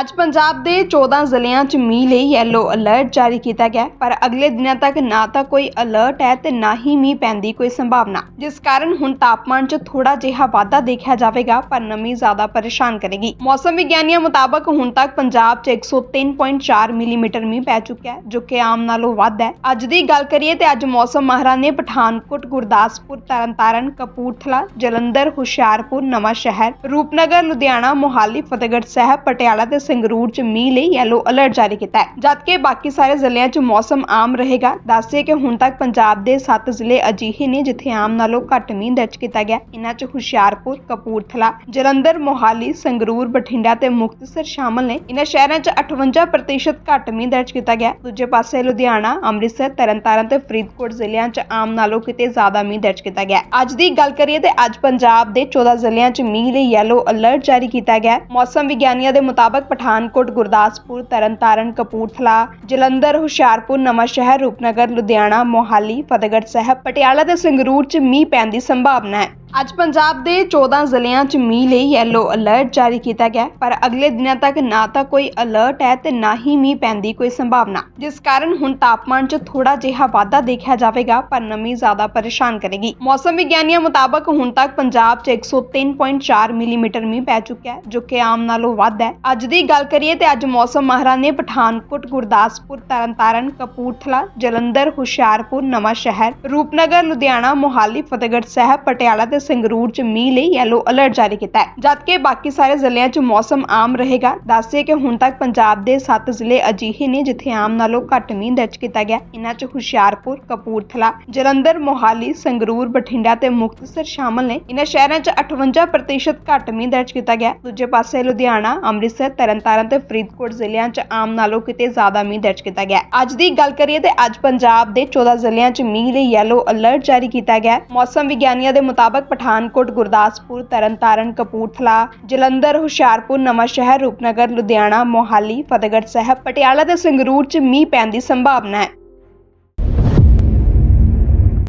ਅੱਜ ਪੰਜਾਬ ਦੇ 14 ਜ਼ਿਲ੍ਹਿਆਂ 'ਚ ਮੀਂਹ ਲਈ ਯੈਲੋ ਅਲਰਟ ਜਾਰੀ ਕੀਤਾ ਗਿਆ ਪਰ ਅਗਲੇ ਦਿਨਾਂ ਤੱਕ ਨਾ ਤਾਂ ਕੋਈ ਅਲਰਟ ਹੈ ਤੇ ਨਾ ਹੀ ਮੀਂਹ ਪੈਣ ਦੀ ਕੋਈ ਸੰਭਾਵਨਾ। ਜਿਸ ਕਾਰਨ ਹੁਣ ਤਾਪਮਾਨ 'ਚ ਥੋੜਾ ਜਿਹਾ ਵਾਧਾ ਦੇਖਿਆ ਜਾਵੇਗਾ, ਪਰ ਨਮੀ ਜ਼ਿਆਦਾ ਪਰੇਸ਼ਾਨ ਕਰੇਗੀ। ਮੌਸਮ ਵਿਗਿਆਨੀਆਂ ਮੁਤਾਬਕ ਹੁਣ ਤੱਕ ਪੰਜਾਬ 'ਚ 103.4 ਮਿਲੀਮੀਟਰ ਮੀਂਹ ਪੈ ਚੁੱਕਿਆ ਹੈ, ਜੋ ਕਿ ਆਮ ਨਾਲੋਂ ਵੱਧ ਹੈ। ਅੱਜ ਦੀ ਗੱਲ ਕਰੀਏ ਤੇ ਅੱਜ ਮੌਸਮ ਮਾਹਰਾਂ ਨੇ ਪਠਾਨਕੋਟ, ਗੁਰਦਾਸਪੁਰ, ਤਰਨਤਾਰਨ, ਕਪੂਰਥਲਾ, ਜਲੰਧਰ, ਹੁਸ਼ਿਆਰਪੁਰ ਨਵਾਂ ਸ਼ਹਿਰ ਰੂਪਨਗਰ, ਲੁਧਿਆਣਾ, ਮੋਹਾਲੀ, ਫਤਿਹਗੜ੍ਹ ਸਾਹਿਬ, ਪਟਿਆਲਾ ਤੇ ਸੰਗਰੂਰ 'ਚ ਮੀਂਹ ਲਈ ਯੈਲੋ ਅਲਰਟ ਜਾਰੀ ਕੀਤਾ ਹੈ। ਜਦਕਿ ਬਾਕੀ ਸਾਰੇ ਜ਼ਿਲ੍ਹਿਆਂ 'ਚ ਮੌਸਮ ਆਮ ਰਹੇਗਾ ਦੱਸਿਏ ਕਿ ਹੁਣ ਤੱਕ ਪੰਜਾਬ ਦੇ 7 ਜ਼ਿਲ੍ਹੇ ਅਜਿਹੇ ਨੇ ਜਿੱਥੇ ਆਮ ਨਾਲੋਂ ਘੱਟ ਮੀਂਹ ਦਰਜ ਕੀਤਾ ਗਿਆ। ਇਹਨਾਂ 'ਚ ਹੁਸ਼ਿਆਰਪੁਰ, ਕਪੂਰਥਲਾ, ਜਲੰਧਰ, ਮੋਹਾਲੀ, ਸੰਗਰੂਰ, ਬਠਿੰਡਾ ਤੇ ਮੁਕਤਸਰ ਸ਼ਾਮਲ ਨੇ। ਇਹਨਾਂ ਸ਼ਹਿਰਾਂ 'ਚ 58% ਘੱਟ ਮੀਂਹ ਦਰਜ ਕੀਤਾ ਗਿਆ। ਦੂਜੇ ਪਾਸੇ ਲੁਧਿਆਣਾ, ਅੰਮ੍ਰਿਤਸਰ, ਤਰਨਤਾਰਨ ਤੇ ਫਰੀਦਕੋਟ ਜ਼ਿਲ੍ਹਿਆਂ 'ਚ ਆਮ ਨਾਲੋਂ ਕਿਤੇ ਜ਼ਿਆਦਾ ਮੀਂਹ ਦਰਜ ਕੀਤਾ ਗਿਆ। ਅੱਜ ਦੀ ਗੱਲ ਕਰੀਏ ਤੇ ਅੱਜ ਪੰਜਾਬ ਦੇ 14 ਜ਼ਿਲ੍ਹਿਆਂ 'ਚ ਮੀਂਹ ਲਈ ਯੈਲੋ ਅਲਰਟ ਜਾਰੀ ਕੀਤਾ ਗਿਆ। ਮੌਸਮ ਵਿਗਿਆਨੀਆਂ ਦੇ ਮੁਤਾਬਕ ਪਠਾਨਕੋਟ, ਗੁਰਦਾਸਪੁਰ, ਤਰਨਤਾਰਨ, ਕਪੂਰਥਲਾ, ਜਲੰਧਰ, ਹੁਸ਼ਿਆਰਪੁਰ, ਨਵਾਂਸ਼ਹਿਰ, ਰੂਪਨਗਰ, ਲੁਧਿਆਣਾ, ਮੋਹਾਲੀ, ਫਤਿਹਗੜ੍ਹ ਸਾਹਿਬ, ਪਟਿਆਲਾ ਤੇ ਸੰਗਰੂਰ 'ਚ ਮੀਂਹ ਪੈਣ ਦੀ ਸੰਭਾਵਨਾ ਹੈ। ਅੱਜ ਪੰਜਾਬ ਦੇ 14 ਜ਼ਿਲ੍ਹਿਆਂ 'ਚ ਮੀਂਹ ਲਈ ਯੈਲੋ ਅਲਰਟ ਜਾਰੀ ਕੀਤਾ ਗਿਆ ਪਰ ਅਗਲੇ ਦਿਨਾਂ ਤੱਕ ਨਾ ਤਾਂ ਕੋਈ ਅਲਰਟ ਹੈ ਤੇ ਨਾ ਹੀ ਮੀਂਹ ਪੈਣ ਦੀ ਕੋਈ ਸੰਭਾਵਨਾ। ਜਿਸ ਕਾਰਨ ਹੁਣ ਤਾਪਮਾਨ 'ਚ ਥੋੜਾ ਜਿਹਾ ਵਾਧਾ ਦੇਖਿਆ ਜਾਵੇਗਾ, ਪਰ ਨਮੀ ਜ਼ਿਆਦਾ ਪਰੇਸ਼ਾਨ ਕਰੇਗੀ। ਮੌਸਮ ਵਿਗਿਆਨੀਆਂ ਮੁਤਾਬਕ ਹੁਣ ਤੱਕ ਪੰਜਾਬ 'ਚ 103.4 ਮਿਲੀਮੀਟਰ ਮੀਂਹ ਪੈ ਚੁੱਕਿਆ ਹੈ, ਜੋ ਕਿ ਆਮ ਨਾਲੋਂ ਵੱਧ ਹੈ। ਅੱਜ ਦੀ ਗੱਲ ਕਰੀਏ ਤੇ ਅੱਜ ਮੌਸਮ ਮਾਹਰਾਂ ਨੇ ਪਠਾਨਕੋਟ, ਗੁਰਦਾਸਪੁਰ, ਤਰਨਤਾਰਨ, ਕਪੂਰਥਲਾ, ਜਲੰਧਰ, ਹੁਸ਼ਿਆਰਪੁਰ ਨਵਾਂ ਸ਼ਹਿਰ ਰੂਪਨਗਰ, ਲੁਧਿਆਣਾ, ਮੋਹਾਲੀ, ਫਤਿਹਗੜ੍ਹ ਸਾਹਿਬ, ਪਟਿਆਲਾ ਤੇ ਸੰਗਰੂਰ 'ਚ ਮੀਂਹ ਲਈ ਯੈਲੋ ਅਲਰਟ ਜਾਰੀ ਕੀਤਾ ਹੈ। ਜਦਕਿ ਬਾਕੀ ਸਾਰੇ ਜ਼ਿਲ੍ਹਿਆਂ 'ਚ ਮੌਸਮ ਆਮ ਰਹੇਗਾ ਦੱਸਿਏ ਕਿ ਹੁਣ ਤੱਕ ਪੰਜਾਬ ਦੇ 7 ਜ਼ਿਲ੍ਹੇ ਅਜਿਹੇ ਨੇ ਜਿੱਥੇ ਆਮ ਨਾਲੋਂ ਘੱਟ ਮੀਂਹ ਦਰਜ ਕੀਤਾ ਗਿਆ। ਇਹਨਾਂ 'ਚ ਹੁਸ਼ਿਆਰਪੁਰ, ਕਪੂਰਥਲਾ, ਜਲੰਧਰ, ਮੋਹਾਲੀ, ਸੰਗਰੂਰ, ਬਠਿੰਡਾ ਤੇ ਮੁਕਤਸਰ ਸ਼ਾਮਲ ਨੇ। ਇਹਨਾਂ ਸ਼ਹਿਰਾਂ 'ਚ 58% ਘੱਟ ਮੀਂਹ ਦਰਜ ਕੀਤਾ ਗਿਆ। ਦੂਜੇ ਪਾਸੇ ਲੁਧਿਆਣਾ, ਅੰਮ੍ਰਿਤਸਰ, ਤਰਨਤਾਰਨ ਤੇ ਫਰੀਦਕੋਟ ਜ਼ਿਲ੍ਹਿਆਂ 'ਚ ਆਮ ਨਾਲੋਂ ਕਿਤੇ ਜ਼ਿਆਦਾ ਮੀਂਹ ਦਰਜ ਕੀਤਾ ਗਿਆ। ਅੱਜ ਦੀ ਗੱਲ ਕਰੀਏ ਤੇ ਅੱਜ ਪੰਜਾਬ ਦੇ 14 ਜ਼ਿਲ੍ਹਿਆਂ 'ਚ ਮੀਂਹ ਲਈ ਯੈਲੋ ਅਲਰਟ ਜਾਰੀ ਕੀਤਾ ਗਿਆ। ਮੌਸਮ ਵਿਗਿਆਨੀਆਂ ਦੇ ਮੁਤਾਬਕ ਪਠਾਨਕੋਟ, ਗੁਰਦਾਸਪੁਰ, ਤਰਨਤਾਰਨ, ਕਪੂਰਥਲਾ, ਜਲੰਧਰ, ਹੁਸ਼ਿਆਰਪੁਰ, ਨਵਾਂਸ਼ਹਿਰ, ਰੂਪਨਗਰ, ਲੁਧਿਆਣਾ, ਮੋਹਾਲੀ, ਫਤਿਹਗੜ੍ਹ ਸਾਹਿਬ, ਪਟਿਆਲਾ ਤੇ ਸੰਗਰੂਰ 'ਚ ਮੀਂਹ ਪੈਣ ਦੀ ਸੰਭਾਵਨਾ ਹੈ।